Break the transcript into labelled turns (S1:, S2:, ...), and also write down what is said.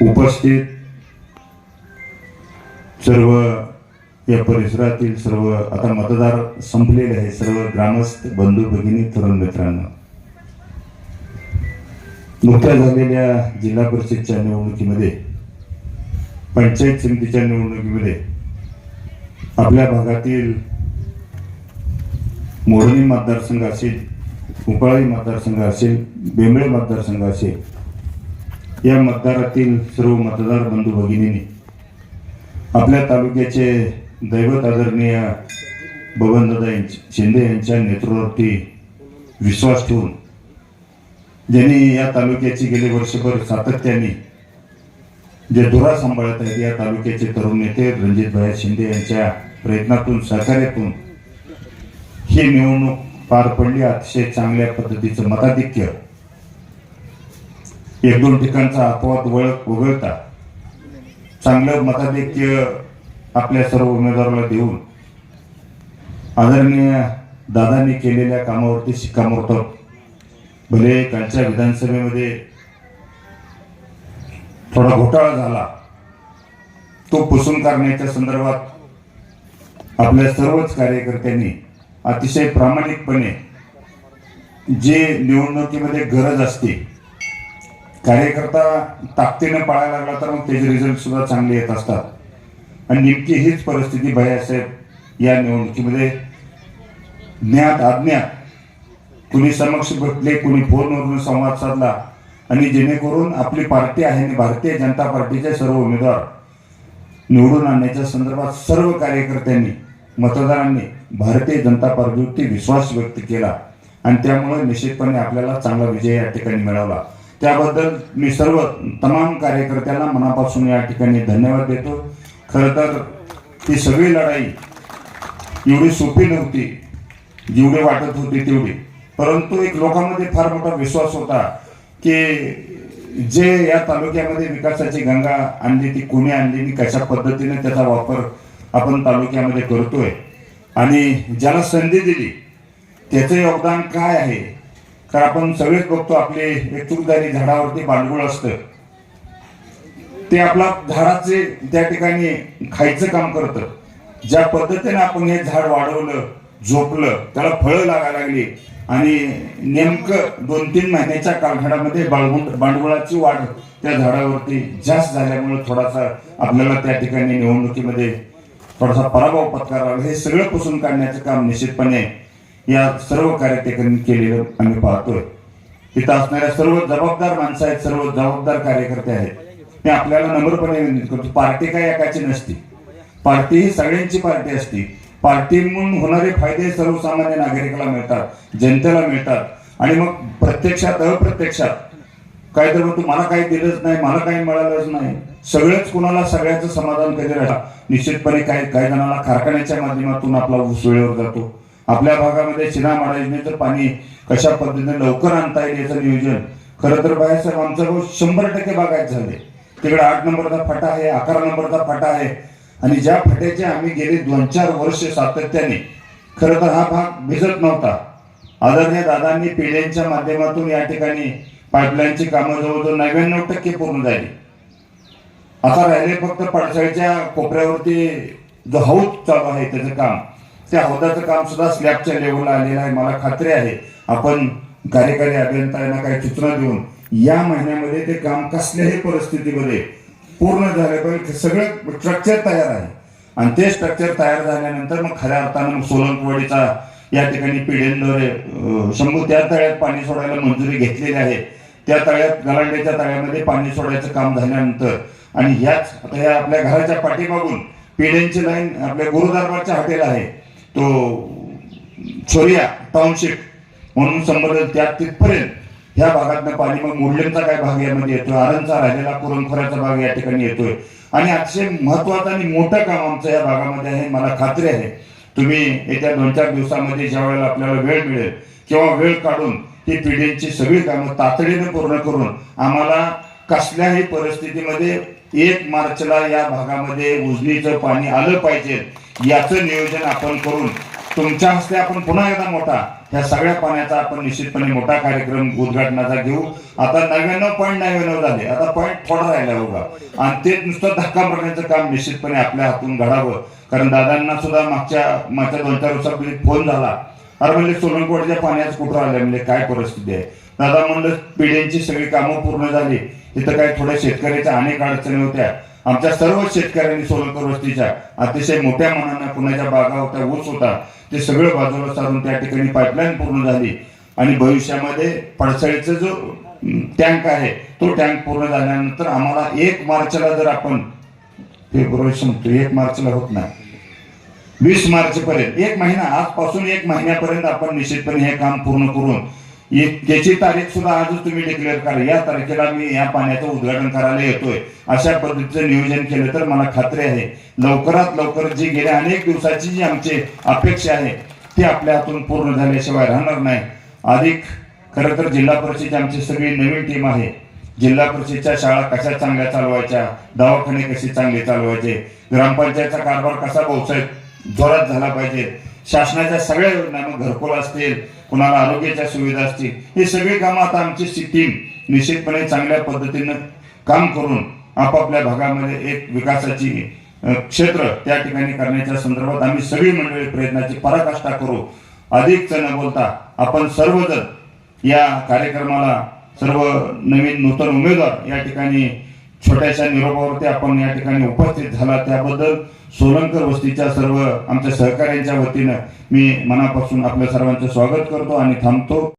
S1: उपस्थित सर्व या परिसरातील सर्व आता मतदार संपलेले आहे सर्व ग्रामस्थ बंधू भगिनी तरुण मित्रांनो. नुकत्या झालेल्या जिल्हा परिषदच्या निवडणुकीमध्ये पंचायत समितीच्या निवडणुकीमध्ये आपल्या भागातील मोरणी मतदारसंघ असेल उकाळी मतदारसंघ असेल बेंबळे मतदारसंघ असेल या मतदारातील सर्व मतदार बंधू भगिनींनी आपल्या तालुक्याचे दैवत आदरणीय बबनदादा शिंदे यांच्या नेतृत्वावरती विश्वास ठेवून ज्यांनी या तालुक्याची गेले वर्षभर सातत्याने जे धुरा सांभाळत आहेत या तालुक्याचे तरुण नेते रणजितभाई शिंदे यांच्या प्रयत्नातून सहकार्यातून ही निवडणूक पार पडली. अतिशय चांगल्या पद्धतीचं मताधिक्य एक दोन ठिकाणचा अपवाद वळख वगळता. चांगलं मताधिक्य आपल्या सर्व उमेदवाराला देऊन आदरणीय दादांनी केलेल्या कामावरती शिक्कामोर्तब भले कालच्या विधानसभेमध्ये थोडा घोटाळा झाला तो पुसून काढण्याच्या संदर्भात आपल्या सर्वच कार्यकर्त्यांनी अतिशय प्रामाणिकपणे जे निवडणुकीमध्ये गरज असते कार्यकर्ता ताकदीनं पाळायला लागला तर मग त्याचे रिझल्ट सुद्धा चांगले येत असतात. आणि नेमकी हीच परिस्थिती भयासाहेब या निवडणुकीमध्ये ज्ञात अज्ञात कुणी समक्ष भेटले कुणी फोनवरून संवाद साधला आणि जेणेकरून आपली पार्टी आहे आणि भारतीय जनता पार्टीचे सर्व उमेदवार निवडून आणण्याच्या संदर्भात सर्व कार्यकर्त्यांनी मतदारांनी भारतीय जनता पार्टीवरती विश्वास व्यक्त केला आणि त्यामुळे निश्चितपणे आपल्याला चांगला विजय या ठिकाणी मिळवला त्याबद्दल मी सर्व तमाम कार्यकर्त्यांना मनापासून या ठिकाणी धन्यवाद देतो. खरं तर ती सगळी लढाई एवढी सोपी नव्हती. जेवढी वाटत होती तेवढी. परंतु एक लोकांमध्ये फार मोठा विश्वास होता की जे या तालुक्यामध्ये विकासाची गंगा आणली ती कोणी आणली आणि कशा पद्धतीने त्याचा वापर आपण तालुक्यामध्ये करतोय. आणि ज्याला संधी दिली त्याचं योगदान काय आहे? तर आपण सगळेच बघतो आपले एक झाडावरती बांडगुळ असतं. ते आपला झाडाचे त्या ठिकाणी खायचं काम करतं. ज्या पद्धतीने आपण हे झाड वाढवलं झोपलं त्याला फळं लागायला लागली आणि नेमकं दोन तीन महिन्याच्या कालखंडामध्ये बाळगुंड भांडवलाची वाढ त्या झाडावरती जास्त झाल्यामुळे थोडासा आपल्याला त्या ठिकाणी निवडणुकीमध्ये थोडासा पराभव पत्करावा हे सगळं पुसून काढण्याचं काम निश्चितपणे या सर्व कार्यकर्त्यांनी केलेलं आम्ही पाहतोय. तिथं असणाऱ्या सर्व जबाबदार माणसं आहेत सर्व जबाबदार कार्यकर्ते आहेत. ते आपल्याला नम्रपणे विनंती करतो पार्टी काय एकाची नसती. पार्टी ही सगळ्यांची पार्टी असती. पार्टी म्हणून होणारे फायदे सर्वसामान्य नागरिकाला मिळतात जनतेला मिळतात. आणि मग प्रत्यक्षात अप्रत्यक्षात काय तर तू मला काही दिलंच नाही मला काही मिळालंच नाही. सगळंच कुणाला सगळ्याचं समाधान कधी राहता निश्चितपणे काही काही जणांना कारखान्याच्या माध्यमातून आपला ऊस वेळेवर जातो. आपल्या भागामध्ये शिना तर पाणी कशा पद्धतीने लवकर आणता येईल याचं नियोजन? खरं तर बाहेरसाहेब आमचा रोज शंभर टक्के बागायत झाले. तिकडे आठ नंबरचा फाटा आहे अकरा नंबरचा फाटा आहे. आणि ज्या फाट्याचे आम्ही गेले दोन चार वर्ष सातत्याने खरं तर हा भाग भिजत नव्हता. आदरणीय दादांनी पिढ्यांच्या माध्यमातून या ठिकाणी पाईपलाईनची कामं जवळजवळ नव्याण्णव टक्के पूर्ण झाली. आता राहिले फक्त पडसाळीच्या कोपऱ्यावरती जो हौद चालू आहे त्याचं काम. त्या हौदाचं काम सुद्धा स्लॅबच्या लेवलला आलेलं आहे. मला खात्री आहे. आपण कार्यकारी अभियंत्यांना काही सूचना देऊन या महिन्यामध्ये ते काम कसल्याही परिस्थितीमध्ये पूर्ण झाले पाहिजे सगळं स्ट्रक्चर तयार आहे. आणि ते स्ट्रक्चर तयार झाल्यानंतर मग खऱ्या अर्थानं मग सोलंकवाडीचा या ठिकाणी पिढ्यांद्वारे शंभू त्या तळ्यात पाणी सोडायला मंजुरी घेतलेली आहे. त्या तळ्यात गलांड्याच्या तळ्यामध्ये पाणी सोडायचं काम झाल्यानंतर आणि ह्याच आता ह्या आपल्या घराच्या पाठीमागून पिढ्यांची लाईन आपल्या गुरुदरबारच्या हॉटेल आहे. तो सोरिया टाउनशिप म्हणून संबोधन त्या तिथपर्यंत ह्या भागातनं पाणी मग मुरलेमचा काय भाग यामध्ये येतोय? आरणचा राहिलेला पुरणखोऱ्याचा भाग या ठिकाणी येतोय. आणि अतिशय महत्वाचं आणि मोठं काम आमचं या भागामध्ये आहे मला खात्री आहे. तुम्ही येत्या दोन चार दिवसामध्ये ज्या वेळेला आपल्याला वेळ मिळेल किंवा वेळ काढून ही पिढींची सगळी कामं तातडीने पूर्ण करून आम्हाला कसल्याही परिस्थितीमध्ये एक मार्चला या भागामध्ये उजनीचं पाणी आलं पाहिजे. याचं नियोजन आपण करून तुमच्या हस्ते आपण पुन्हा एकदा मोठा ह्या सगळ्या पाण्याचा आपण निश्चितपणे मोठा कार्यक्रम उद्घाटनाचा घेऊ. आता नव्याण्णव पॉईंट नव्याण्णव झाले. आता पॉईंट थोडा राहिला उगा आणि ते नुसतं धक्का मारण्याचं काम निश्चितपणे आपल्या हातून घडावं. कारण दादांना सुद्धा मागच्या मागच्या दोन चार दिवसापूर्वी म्हणजे फोन झाला. अरे म्हणजे सोलंकोटच्या पाण्यात कुठं आलं? म्हणजे काय परिस्थिती आहे? दादा म्हणलं पिढ्यांची सगळी कामं पूर्ण झाली. तिथं काही थोड्या शेतकऱ्याच्या अनेक अडचणी होत्या. आमच्या सर्व शेतकऱ्यांनी सोलापूर वस्तीच्या अतिशय मोठ्या मनानं पुण्याच्या बागा होत्या ऊस होता ते सगळं बाजूला सारून त्या ठिकाणी पाईपलाईन पूर्ण झाली. आणि भविष्यामध्ये पडसळीचा जो टँक आहे तो टँक पूर्ण झाल्यानंतर आम्हाला एक मार्चला जर आपण फेब्रुवारी संपतो एक मार्चला होत नाही. वीस मार्च पर्यंत एक महिना आजपासून एक महिन्यापर्यंत आपण निश्चितपणे हे काम पूर्ण करून एक- त्याची तारीख सुद्धा आजच तुम्ही डिक्लेअर करा. या तारखेला मी या पाण्याचं उद्घाटन करायला येतोय. अशा पद्धतीचं नियोजन केलं तर मला खात्री आहे. लवकरात लवकर जी गेल्या अनेक दिवसाची जी आमची अपेक्षा आहे ती आपल्या हातून पूर्ण झाल्याशिवाय राहणार नाही. अधिक खरं तर जिल्हा परिषदची आमची सगळी नवीन टीम आहे. जिल्हा परिषदच्या शाळा कशा चांगल्या चालवायच्या दवाखाने कसे चांगले चालवायचे ग्रामपंचायतचा कारभार कसा व्यवसाय जोरात झाला पाहिजे. शासनाच्या सगळ्या योजना मग घरकुल असतील कुणाला आरोग्याच्या सुविधा असतील ही सगळी कामं आता आमची सिटीम निश्चितपणे चांगल्या पद्धतीनं काम करून आपापल्या भागामध्ये एक विकासाची क्षेत्र त्या ठिकाणी करण्याच्या संदर्भात आम्ही सगळी मंडळी प्रयत्नाची पराकाष्ठा करू. अधिक न बोलता आपण सर्वजण या कार्यक्रमाला सर्व नवीन नूतन उमेदवार या ठिकाणी छोट्याशा निरोपावरती आपण या ठिकाणी उपस्थित झाला. त्याबद्दल सोलंकर वस्तीच्या सर्व आमच्या सहकाऱ्यांच्या वतीनं मी मनापासून आपल्या सर्वांचं स्वागत करतो आणि थांबतो.